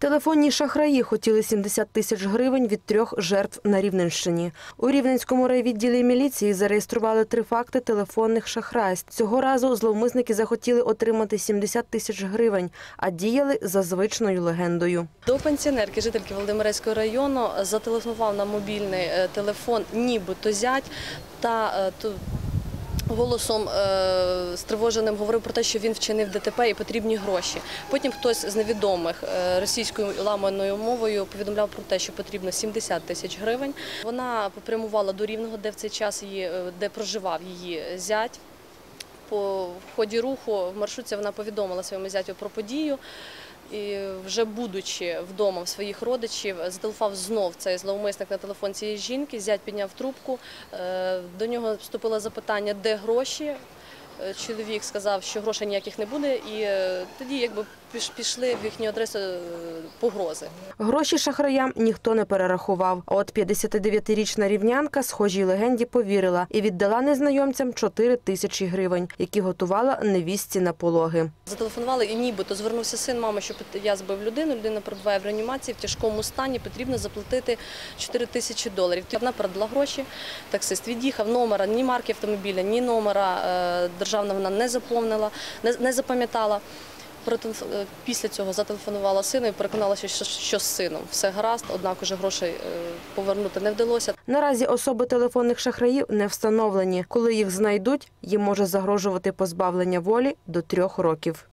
Телефонні шахраї хотіли 70 тисяч гривень від трьох жертв на Рівненщині. У Рівненському райвідділі міліції зареєстрували три факти телефонних шахрайств. Цього разу зловмисники захотіли отримати 70 тисяч гривень, а діяли за звичною легендою. До пенсіонерки, жительки Володимирецького району, зателефонував на мобільний е, телефон нібито зять та е, ту- голосом е, стривоженим говорив про те, що він вчинив ДТП і потрібні гроші. Потім хтось з невідомих е, російською ламаною мовою повідомляв про те, що потрібно 70 тисяч гривень. Вона попрямувала до Рівного, де в цей час її, е, де проживав її зять. По в ході руху в маршрутці вона повідомила своєму зятю про подію. І вже будучи вдома в своїх родичів, зателефонував знов цей зловмисник на телефон цієї жінки. Зять підняв трубку. е, До нього вступило запитання, де гроші. Чоловік сказав, що грошей ніяких не буде, і е, тоді якби піш- пішли в їхню адресу е, погрози. Гроші шахраям ніхто не перерахував. А от 59-річна рівнянка схожій легенді повірила і віддала незнайомцям 4 тисячі гривень, які готувала невістці на пологи. Зателефонували і нібито звернувся син мами, що я збив людину, людина перебуває в реанімації в тяжкому стані, потрібно заплатити 4 тисячі доларів. Вона передала гроші, таксист від'їхав, номера, ні марки автомобіля, ні номера е, державного вона не заповнила, не, не запам'ятала. Е, Після цього зателефонувала сину і переконалася, що, що з сином все гаразд, однак уже грошей е, повернути не вдалося. Наразі особи телефонних шахраїв не встановлені. Коли їх знайдуть, їм може загрожувати позбавлення волі до трьох років.